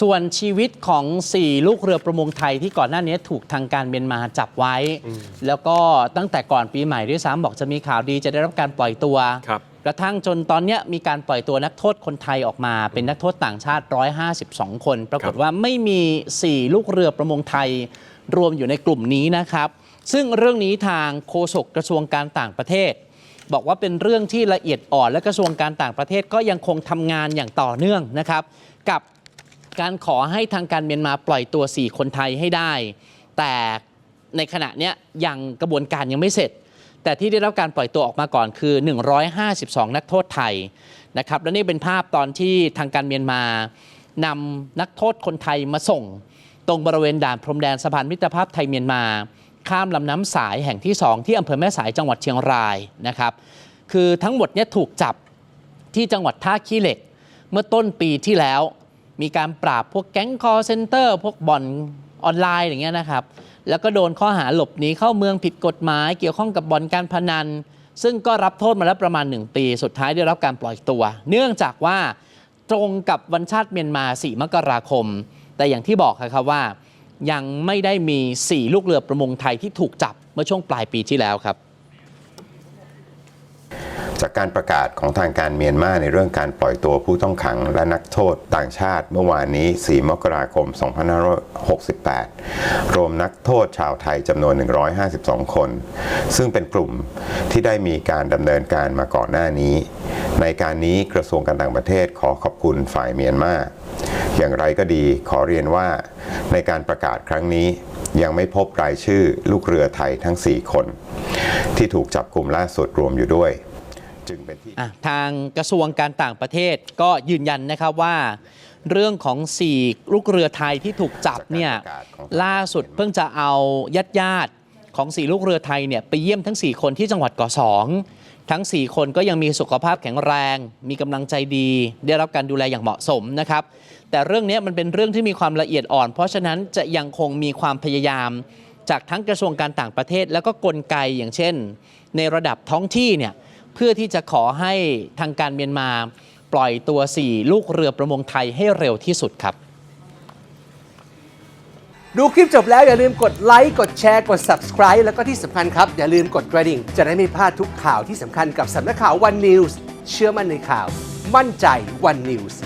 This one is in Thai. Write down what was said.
ส่วนชีวิตของ 4 ลูกเรือประมงไทยที่ก่อนหน้านี้ถูกทางการเมียนมาจับไว้ แล้วก็ตั้งแต่ก่อนปีใหม่ด้วยซ้ำบอกจะมีข่าวดีจะได้รับการปล่อยตัวครับกระทั่งจนตอนเนี้ยมีการปล่อยตัวนักโทษคนไทยออกมา เป็นนักโทษต่างชาติ 152 คน ปรากฏครับว่าไม่มี 4 ลูกเรือประมงไทย รวมอยู่ในกลุ่มนี้นะครับ ซึ่งเรื่องนี้ทางโฆษกกระทรวงการต่างประเทศ บอกว่าเป็นเรื่องที่ละเอียดอ่อนและกระทรวงการต่างประเทศก็ยังคงทำงานอย่างต่อเนื่องนะครับกับ การขอให้ทางการเมียนมาปล่อยตัว 4 คนไทยให้ได้ แต่ในขณะเนี้ยยังกระบวนการยังไม่เสร็จ แต่ที่ได้รับการปล่อยตัวออกมาก่อนคือ 152 นักโทษไทยนะครับและนี่เป็นภาพตอนที่ทางการเมียนมานำนักโทษคนไทยมาส่ง ตรงบริเวณด่านพรมแดนสะพานมิตรภาพไทยเมียนมา ข้ามลำน้ำสายแห่งที่ 2 ที่อำเภอแม่สายจังหวัดเชียงรายนะครับคือทั้งหมดเนี่ยถูกจับที่จังหวัดท่าขี้เหล็กเมื่อต้นปีที่แล้ว มีการปราบพวกแก๊งคอร์เซนเตอร์พวกบ่อนออนไลน์อย่างเงี้ยนะครับ แล้วก็โดนข้อหาหลบหนีเข้าเมืองผิดกฎหมาย เกี่ยวข้องกับบ่อนการพนัน ซึ่งก็รับโทษมาแล้วประมาณ 1 ปี สุดท้ายได้รับการปล่อยตัว เนื่องจากว่าตรงกับวันชาติเมียนมา 4 มกราคม แต่อย่างที่บอกครับว่า ยังไม่ได้มี 4 ลูกเรือประมงไทยที่ถูกจับเมื่อช่วงปลายปีที่แล้วครับ จากการประกาศของทางการเมียนมาในเรื่องการปล่อยตัวผู้ต้องขังและนักโทษต่างชาติเมื่อวานนี้ 4 มกราคม 2568 รวมนักโทษชาวไทยจำนวน 152 คน ซึ่งเป็นกลุ่มที่ได้มีการดำเนินการมาก่อนหน้านี้ ในการนี้กระทรวงการต่างประเทศขอขอบคุณฝ่ายเมียนมาอย่างไรก็ดีขอเรียนว่าในการประกาศครั้งนี้ยังไม่พบรายชื่อลูกเรือไทยทั้ง 4 คน ที่ถูกจับกลุ่มล่าสุดรวมอยู่ด้วย จึงเป็นที่อะทางกระทรวงการต่างประเทศก็ยืนยันนะครับว่า เรื่องของ 4 ลูกเรือไทยที่ถูกจับเนี่ยจากการประกาศของล่าสุดเพิ่งจะเอาญาติญาติๆของ 4 ลูกเรือไทยเนี่ยไปเยี่ยมทั้ง 4 คนที่จังหวัดก่อสองทั้ง 4 คนก็ยังมีสุขภาพแข็งแรง มีกำลังใจดี ได้รับการดูแลอย่างเหมาะสมนะครับ แต่เรื่องนี้มันเป็นเรื่องที่มีความละเอียดอ่อน เพราะฉะนั้นจะยังคงมีความพยายามจากทั้งกระทรวงการต่างประเทศ แล้วก็กลไกอย่างเช่น ในระดับท้องที่เนี่ย เพื่อที่จะขอให้ทางการเมียนมาปล่อยตัว 4 ลูกเรือประมงไทยให้เร็วที่สุดครับดูคลิปจบแล้วอย่าลืมกดไลค์กดแชร์กด subscribe แล้วก็ที่สำคัญครับ อย่าลืมกดกระดิ่ง จะได้ไม่พลาดทุกข่าวที่สำคัญกับสำนักข่าววันนิวส์เชื่อมั่นในข่าว มั่นใจวันนิวส์